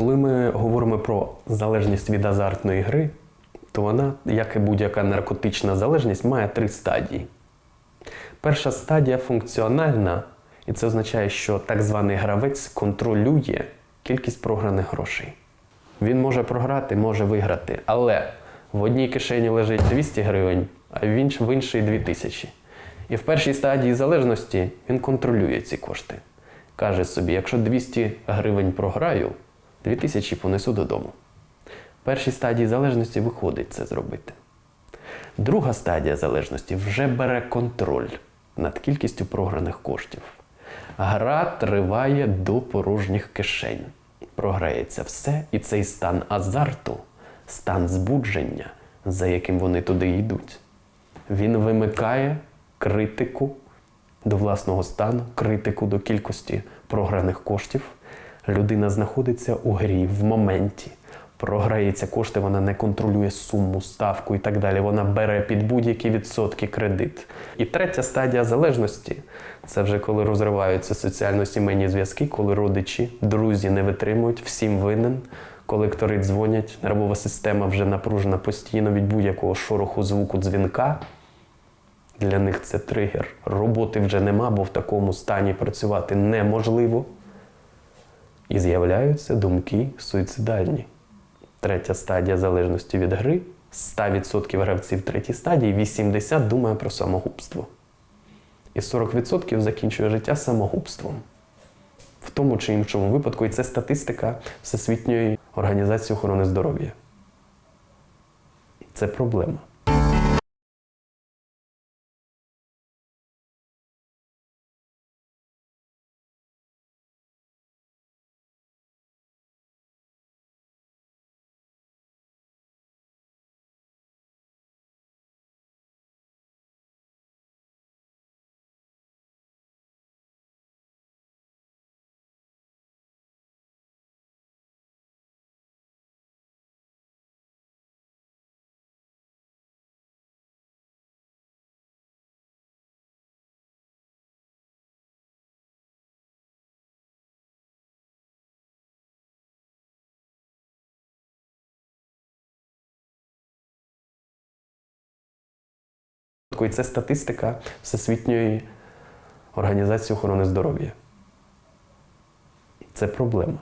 Коли ми говоримо про залежність від азартної гри, то вона, як і будь-яка наркотична залежність, має три стадії. Перша стадія функціональна, і це означає, що так званий гравець контролює кількість програних грошей. Він може програти, може виграти, але в одній кишені лежить 200 гривень, а в інш- в іншій 2000. І в першій стадії залежності він контролює ці кошти. Каже собі, якщо 200 гривень програю, 2000 понесу додому. В першій стадії залежності виходить це зробити. Друга стадія залежності вже бере контроль над кількістю програних коштів. Гра триває до порожніх кишень. Програється все, і цей стан азарту, стан збудження, за яким вони туди йдуть. Він вимикає критику до власного стану, критику до кількості програних коштів. Людина знаходиться у грі в моменті. Програється кошти, вона не контролює суму, ставку і так далі. Вона бере під будь-які відсотки кредит. І третя стадія залежності це вже коли розриваються соціально-сімейні зв'язки, коли родичі, друзі не витримують, всім винен. Колектори дзвонять, нервова система вже напружена постійно від будь-якого шороху звуку дзвінка. Для них це тригер. Роботи вже нема, бо в такому стані працювати неможливо. І з'являються думки суїцидальні. Третя стадія залежності від гри. 100% гравців третій стадії 80% думає про самогубство. І 40% закінчує життя самогубством. В тому чи іншому випадку, і це статистика Всесвітньої організації охорони здоров'я. Це проблема. І це статистика Всесвітньої організації охорони здоров'я. Це проблема.